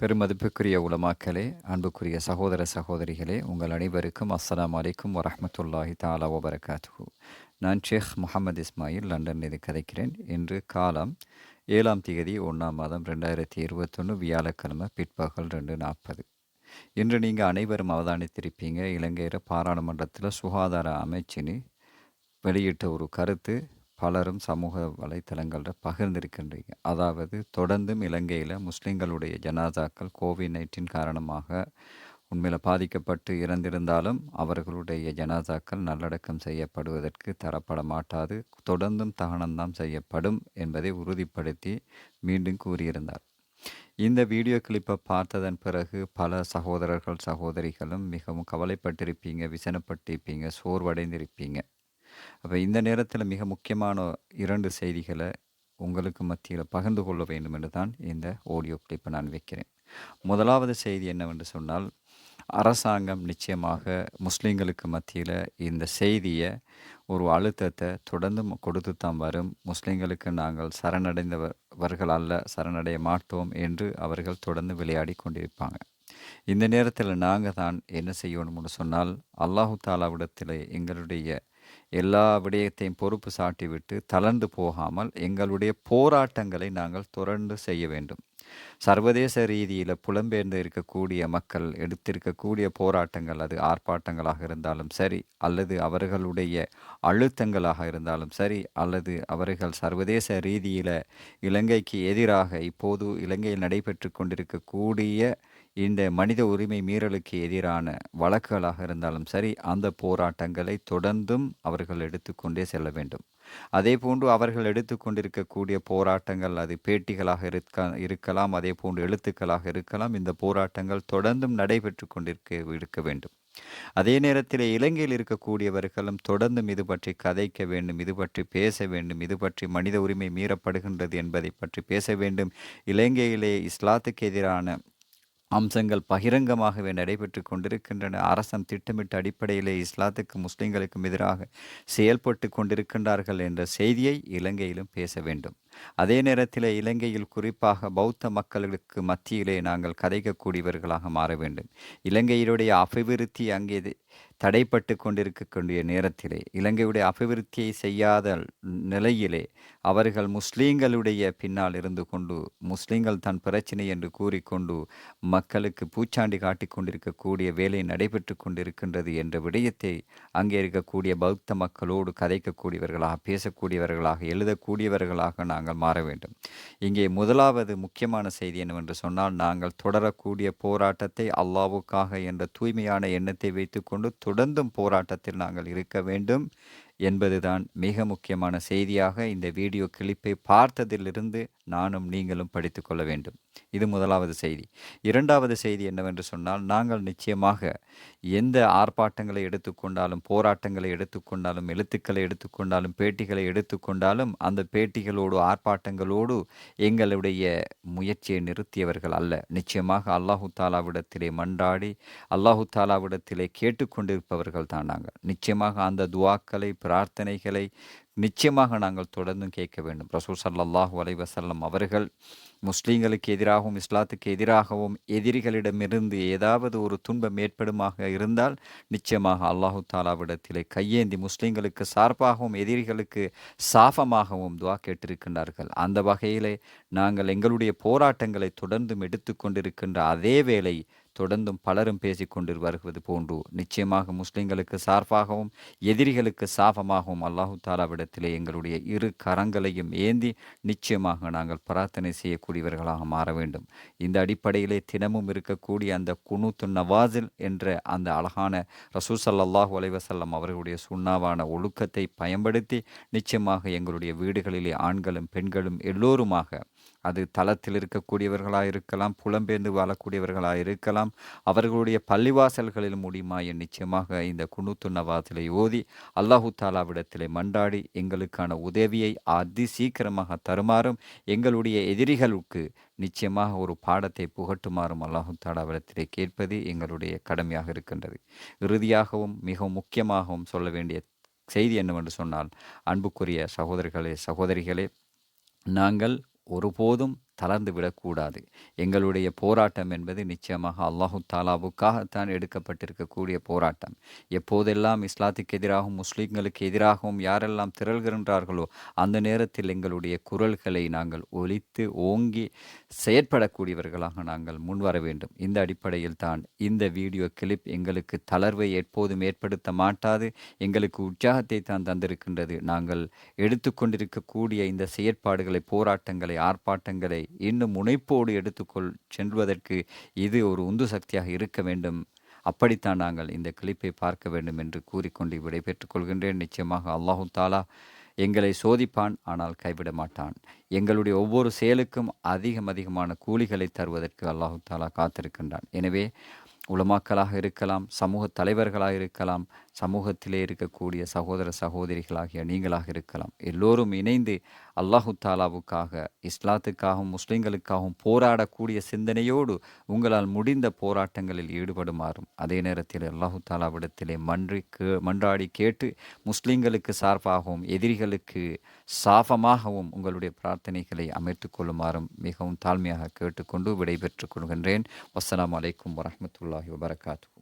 பெருமதிப்புக்குரிய உலமாக்களே அன்புக்குரிய சகோதர சகோதரிகளே உங்கள் அனைவருக்கும் அஸ்லாம் அலைக்கும் வரமத்துல்லாஹி தாலா வபரகாத்து நான் ஷேக் முகமது இஸ்மாயில் லண்டன் இது கதைக்கிறேன். இன்று காலம் ஏழாம் தேதி ஒன்றாம் மாதம் ரெண்டாயிரத்தி இருபத்தொன்று வியாழக்கிழமை பிற்பகல் ரெண்டு நாற்பது. இன்று நீங்கள் அனைவரும் அவதானித்திருப்பீங்க. இலங்கையில் பாராளுமன்றத்தில் சுகாதார அமைச்சினு வெளியிட்ட ஒரு கருத்து. பலரும் சமூக வலைத்தளங்களில் பகிர்ந்திருக்கின்றீங்க. அதாவது தொடர்ந்தும் இலங்கையில் முஸ்லீம்களுடைய ஜனாதாக்கள் கோவிட் நைன்டீன் காரணமாக உண்மையில் பாதிக்கப்பட்டு இறந்திருந்தாலும் அவர்களுடைய ஜனாதாக்கள் நல்லடக்கம் செய்யப்படுவதற்கு தரப்பட மாட்டாது. தொடர்ந்தும் தகனம்தான் செய்யப்படும் என்பதை உறுதிப்படுத்தி மீண்டும் கூறியிருந்தார். இந்த வீடியோ கிளிப்பை பார்த்ததன் பிறகு பல சகோதரர்கள் சகோதரிகளும் மிகவும் கவலைப்பட்டிருப்பீங்க விசனப்பட்டிருப்பீங்க சோர்வடைந்திருப்பீங்க. அப்போ இந்த நேரத்தில் மிக முக்கியமான இரண்டு செய்திகளை உங்களுக்கு மத்தியில் பகிர்ந்து கொள்ள வேண்டும் என்று தான் இந்த ஆடியோ கிளிப்பை நான் வைக்கிறேன். முதலாவது செய்தி என்னவென்று சொன்னால் அரசாங்கம் நிச்சயமாக முஸ்லீம்களுக்கு மத்தியில் இந்த செய்தியை ஒரு அழுத்தத்தை தொடர்ந்து கொடுத்து தான் வரும். முஸ்லீம்களுக்கு நாங்கள் சரணடைந்தவர்கள் அல்ல சரணடைய மாட்டோம் என்று அவர்கள் தொடர்ந்து விளையாடி கொண்டிருப்பாங்க. இந்த நேரத்தில் நாங்கள் தான் என்ன செய்யணும்னு சொன்னால் அல்லாஹு தாலாவிடத்தில் எங்களுடைய எல்லா விடயத்தையும் பொறுப்பு சாட்டிவிட்டு தளர்ந்து போகாமல் எங்களுடைய போராட்டங்களை நாங்கள் தொடர்ந்து செய்ய வேண்டும். சர்வதேச ரீதியில் புலம்பெயர்ந்து இருக்கக்கூடிய மக்கள் எடுத்திருக்கக்கூடிய போராட்டங்கள் அது ஆர்ப்பாட்டங்களாக இருந்தாலும் சரி அல்லது அவர்களுடைய அழுத்தங்களாக இருந்தாலும் சரி அல்லது அவர்கள் சர்வதேச ரீதியில் இலங்கைக்கு எதிராக இப்போது இலங்கையில் நடைபெற்று கொண்டிருக்கக்கூடிய இந்த மனித உரிமை மீறலுக்கு எதிரான வழக்குகளாக இருந்தாலும் சரி அந்த போராட்டங்களை தொடர்ந்தும் அவர்கள் எடுத்துக்கொண்டே செல்ல வேண்டும். அதே போன்று அவர்கள் எடுத்துக்கொண்டிருக்கக்கூடிய போராட்டங்கள் அது பேட்டிகளாக இருக்க இருக்கலாம் அதே போன்று எழுத்துக்களாக இருக்கலாம் இந்த போராட்டங்கள் தொடர்ந்தும் நடைபெற்று கொண்டிருக்க இருக்க வேண்டும். அதே நேரத்தில் இலங்கையில் இருக்கக்கூடியவர்களும் தொடர்ந்தும் இது பற்றி கதைக்க வேண்டும் இது பற்றி பேச வேண்டும் இது பற்றி மனித உரிமை மீறப்படுகின்றது என்பதை பற்றி பேச வேண்டும். இலங்கையிலே இஸ்லாத்துக்கு எதிரான அம்சங்கள் பகிரங்கமாகவே நடைபெற்று கொண்டிருக்கின்றன. அரசன் திட்டமிட்ட அடிப்படையிலே இஸ்லாத்துக்கு முஸ்லிம்களுக்கும் எதிராக செயல்பட்டு கொண்டிருக்கின்றார்கள் என்ற செய்தியை இலங்கையிலும் பேச வேண்டும். அதே நேரத்தில் இலங்கையில் குறிப்பாக பௌத்த மக்களுக்கு மத்தியிலே நாங்கள் கதைக்கக்கூடியவர்களாக மாற வேண்டும். இலங்கையினுடைய அபிவிருத்தி அங்கே தடைப்பட்டு கொண்டிருக்கக்கூடிய நேரத்திலே இலங்கையுடைய அபிவிருத்தியை செய்யாத நிலையிலே அவர்கள் முஸ்லீம்களுடைய பின்னால் இருந்து கொண்டு முஸ்லீம்கள் தன் பிரச்சனை என்று கூறிக்கொண்டு மக்களுக்கு பூச்சாண்டி காட்டிக் கொண்டிருக்கக்கூடிய வேலை நடைபெற்று கொண்டிருக்கின்றது என்ற விடயத்தை அங்கே இருக்கக்கூடிய பௌத்த மக்களோடு கதைக்கக்கூடியவர்களாக பேசக்கூடியவர்களாக எழுதக்கூடியவர்களாக நாங்கள் மாற வேண்டும். இங்கே முதலாவது முக்கியமான செய்தி என்னவென்று சொன்னால் நாங்கள் தொடரக்கூடிய போராட்டத்தை அல்லாவுக்காக என்ற தூய்மையான எண்ணத்தை வைத்துக்கொண்டு தொடர்ந்தும் போராட்டத்தில் நாங்கள் இருக்க வேண்டும். என்பதுதான் மிக முக்கியமான செய்தியாக இந்த வீடியோ கிளிப்பை பார்த்ததிலிருந்து நானும் நீங்களும் படித்து கொள்ள வேண்டும். இது முதலாவது செய்தி. இரண்டாவது செய்தி என்னவென்று சொன்னால் நாங்கள் நிச்சயமாக எந்த ஆர்ப்பாட்டங்களை எடுத்துக்கொண்டாலும் போராட்டங்களை எடுத்துக்கொண்டாலும் எழுத்துக்களை எடுத்துக்கொண்டாலும் பேட்டிகளை எடுத்துக்கொண்டாலும் அந்த பேட்டிகளோடு ஆர்ப்பாட்டங்களோடு எங்களுடைய முயற்சியை நிறுத்தியவர்கள் அல்ல. நிச்சயமாக அல்லாஹு தாலாவிடத்திலே மண்டாடி அல்லாஹு தாலாவிடத்திலே கேட்டுக்கொண்டிருப்பவர்கள் தான் நாங்கள். நிச்சயமாக அந்த துவாக்களை பிரார்த்தனைகளை நிச்சயமாக நாங்கள் தொடர்ந்தும் கேட்க வேண்டும். ரசூல் சல்லாஹூ அலைவசல்லம் அவர்கள் முஸ்லீம்களுக்கு எதிராகவும் இஸ்லாத்துக்கு எதிராகவும் எதிரிகளிடமிருந்து ஏதாவது ஒரு துன்பம் ஏற்படுமாக இருந்தால் நிச்சயமாக அல்லாஹு தாலாவிடத்திலே கையேந்தி முஸ்லீம்களுக்கு சார்பாகவும் எதிரிகளுக்கு சாபமாகவும் துவா கேட்டிருக்கின்றார்கள். அந்த வகையிலே நாங்கள் எங்களுடைய போராட்டங்களை தொடர்ந்தும் எடுத்துக்கொண்டிருக்கின்ற அதே வேளை தொடர்ந்தும் பலரும் பேசிக்கொண்டு வருவது போன்று. நிச்சயமாக முஸ்லிம்களுக்கு சார்பாகவும் எதிரிகளுக்கு சாபமாகவும் அல்லாஹு தாலாவிடத்திலே எங்களுடைய இரு கரங்களையும் ஏந்தி நிச்சயமாக நாங்கள் பிரார்த்தனை செய்யக்கூடியவர்களாக மாற வேண்டும். இந்த அடிப்படையிலே தினமும் இருக்கக்கூடிய அந்த குனூத்து நவாசில் என்ற அந்த அழகான ரசூ சல்லாஹூ அலைவசல்லம் அவர்களுடைய சுண்ணாவான ஒழுக்கத்தை பயன்படுத்தி நிச்சயமாக எங்களுடைய வீடுகளிலே ஆண்களும் பெண்களும் எல்லோருமாக அது தளத்தில் இருக்கக்கூடியவர்களாக இருக்கலாம் புலம்பெயர்ந்து வாழக்கூடியவர்களாக இருக்கலாம். அவர்களுடைய பள்ளிவாசல்களில் முடியுமா என் நிச்சயமாக இந்த குணுத்து நவாத்திலை ஓதி அல்லாஹு தாலாவிடத்திலே மண்டாடி எங்களுக்கான உதவியை அதி சீக்கிரமாக தருமாறும் எங்களுடைய எதிரிகளுக்கு நிச்சயமாக ஒரு பாடத்தை புகட்டுமாறும் அல்லாஹு தாலாவிடத்திலே கேட்பது எங்களுடைய கடமையாக இருக்கின்றது. இறுதியாகவும் மிகவும் முக்கியமாகவும் சொல்ல வேண்டிய செய்தி என்னவென்று சொன்னால் அன்புக்குரிய சகோதரர்களே சகோதரிகளே நாங்கள் ஒருபோதும் தளர்ந்து விடக்கூடாது. எங்களுடைய போராட்டம் என்பது நிச்சயமாக அல்லாஹு தாலாவுக்காகத்தான் எடுக்கப்பட்டிருக்கக்கூடிய போராட்டம். எப்போதெல்லாம் இஸ்லாத்துக்கு எதிராகவும் முஸ்லீம்களுக்கு எதிராகவும் யாரெல்லாம் திரள்கின்றார்களோ அந்த நேரத்தில் எங்களுடைய குரல்களை நாங்கள் ஒலித்து ஓங்கி செயற்படக்கூடியவர்களாக நாங்கள் முன்வர வேண்டும். இந்த அடிப்படையில் தான் இந்த வீடியோ கிளிப் எங்களுக்கு தளர்வை எப்போதும் ஏற்படுத்த மாட்டாது. எங்களுக்கு உற்சாகத்தை தான் தந்திருக்கின்றது. நாங்கள் எடுத்துக்கொண்டிருக்கக்கூடிய இந்த செயற்பாடுகளை போராட்டங்களை ஆர்ப்பாட்டங்களை இன்னும் முனைப்போடு எடுத்துக்கொள் செல்வதற்கு இது ஒரு உந்து சக்தியாக இருக்க வேண்டும். அப்படித்தான் நாங்கள் இந்த கிளிப்பை பார்க்க வேண்டும் என்று கூறிக்கொண்டு விடைபெற்றுக் கொள்கின்றேன். நிச்சயமாக அல்லாஹு தாலா எங்களை சோதிப்பான் ஆனால் கைவிட மாட்டான். எங்களுடைய ஒவ்வொரு செயலுக்கும் அதிகம் அதிகமான கூலிகளை தருவதற்கு அல்லாஹு தாலா காத்திருக்கின்றான். எனவே உலமாக்களாக இருக்கலாம் சமூக தலைவர்களாக இருக்கலாம் சமூகத்திலே இருக்கக்கூடிய சகோதர சகோதரிகளாகிய நீங்களாக இருக்கலாம் எல்லோரும் இணைந்து அல்லாஹு தாலாவுக்காக இஸ்லாத்துக்காகவும் முஸ்லீம்களுக்காகவும் போராடக்கூடிய சிந்தனையோடு உங்களால் முடிந்த போராட்டங்களில் ஈடுபடுமாறும் அதே நேரத்தில் அல்லாஹு தாலாவிடத்திலே மன்றி மன்றாடி கேட்டு முஸ்லீம்களுக்கு சார்பாகவும் எதிரிகளுக்கு சாபமாகவும் உங்களுடைய பிரார்த்தனைகளை அமைத்து கொள்ளுமாறும் மிகவும் தாழ்மையாக கேட்டுக்கொண்டு விடைபெற்றுக் கொள்கின்றேன். வசலாம் அலைக்கும் வரமத்துல்லாஹி வபரகாத்து